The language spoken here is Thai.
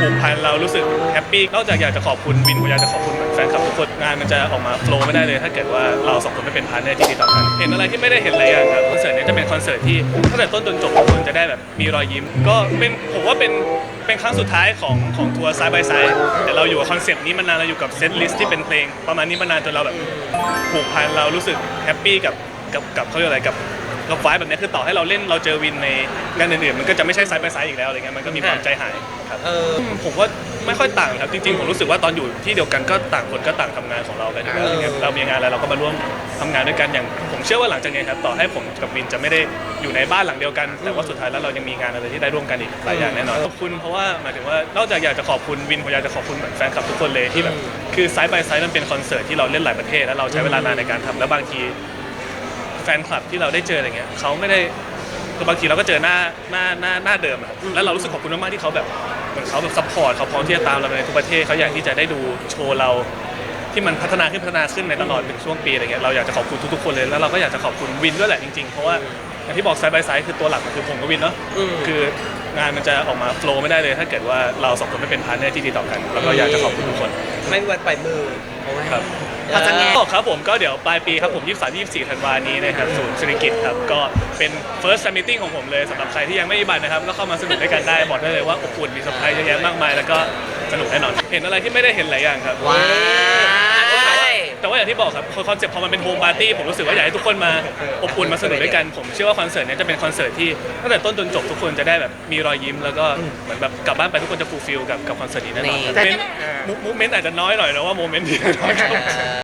ผูกพันเรารู้สึกแฮปปี้นอกจากอยากจะขอบคุณวินผมอยากจะขอบคุณแฟนคลับทุกคนงานมันจะออกมาโฟล์ไม่ได้เลย ถ้าเกิดว่าเราสองคนไม่เป็นพาร์ทเนอร์ที่ดีต่อกันเห็นอะไรที่ไม่ได้เห็นหลายอย่างครับคอนเสิร์ตเนี้จะเป็นคอนเสิร์ตที่ตั้งแต่ต้นจนจบทุกคนจะได้แบบมีรอยยิ้ม ก็เป็นผมว่าเป็นเป็นครั้งสุดท้ายของของทัวร์ไซด์บายไซด์แต่เราอยู่กับคอนเซปต์นี้มานานเราอยู่กับเซตลิสต์ที่เป็นเพลง ประมาณนี้มานานจนเราแบบผูกพันเรารู้สึกแฮปปี้กับกับกับเขาเรียกอะไรกับ กับไฟล์แบบนี้คือต่อให้เราเล่นเราเจอวินในงานอื่นๆมันก็จะไม่ใช่ไซด์ไปไซด์อีกแล้วอะไรเงี้ยมันก็มีความใจหายครับเออ ผมว่าไม่ค่อยต่างครับจริงๆผมรู้สึกว่าตอนอยู่ที่เดียวกันก็ต่างคนก็ต่างทำงานของเรากันอยู่แล้วอะไรเงี้ยเรามีงานอะไรเราก็มาร่วมทำงานด้วยกันอย่าง ผมเชื่อว่าหลังจากนี้ครับต่อให้ผมกับวินจะไม่ได้อยู่ในบ้านหลังเดียวกัน แต่ว่าสุดท้ายแล้วเรายังมีงานอะไรที่ได้ร่วมกันอีกหลายอย่างแน่นอนขอบคุณเพราะว่าหมายถึงว่านอกจากอยากจะขอบคุณวินผมอยากจะขอบคุณแฟนคลับทุกคนเลยที่แบบคือไซด์ไปไซด์มันเป็นคอนเสิร์ตที่เราเล่นหลายประเทศแล้วเราใช้เวลานานในการทำแล้วบางที แฟนคลับที่เราได้เจออะไรเงี้ยเขาไม่ได้คือบางทีเราก็เจอหน้าหน้าหน้าหน้าเดิมอะครับแล้วเรารู้สึกขอบคุณมากๆที่เขาแบบเหมือนเขาแบบซัพพอร์ตเขาพร้อมที่จะตามเราไปในทุกประเทศเขาอยากที่จะได้ดูโชว์เราที่มันพัฒนาขึ้นพัฒนาขึ้นในตลอดเป็นช่วงปีอะไรเงี้ยเราอยากจะขอบคุณทุกๆคนเลยแล้วเราก็อยากจะขอบคุณวินด้วยแหละจริงๆเพราะว่าอย่างที่บอกไซด์บายไซด์คือตัวหลักมันคือผมกับวินเนาะอืมคือ งานมันจะออกมาโฟล์ไม่ได้เลย ถ้าเกิดว่าเราสองคนไม่เป็นพาร์ทเนอร์ที่ดีต่อกัน แล้วก็อยากจะขอบคุณทุกคนไม่มีวันปล่อยมือเอาไว้ครับพอจะแงะก็ครับผมก็เดี๋ยวปลายปีครับผม 23 24 ธันวานี้นะครับศูนย์เศรษฐกิจครับ ก็เป็น first fan meeting ของผมเลยสำหรับใครที่ยังไม่มีบัตรนะครับ ก็เข้ามาสนุกด้วยกันได้ บอกได้เลยว่าอบอุ่นมีเซอร์ไพรส์เยอะแยะมากมาย แล้วก็สนุกแน่นอน เห็นอะไรที่ไม่ได้เห็นหลายอย่างครับ ว้าย แต่ว่าอย่างที่บอกครับคอนเซ็ปต์พอมันเป็นโฮมปาร์ตี้ผมรู้สึกว่าอยากให้ทุกคนมาอบอุ่นมาสนุกด้วยกันผมเชื่อว่าคอนเสิร์ตเนี้จะเป็นคอนเสิร์ตที่ตั้งแต่ต้นจนจบทุกคนจะได้แบบมีรอยยิ้มแล้วก็เหมือนแบบกลับบ้านไปทุกคนจะฟูลฟิลกับกับคอนเสิร์ตนี้แน่นอนนี่เป็นมูเมนต์อาจจะน้อยหน่อยนะว่าโมเมนต์ที่น้อยครับ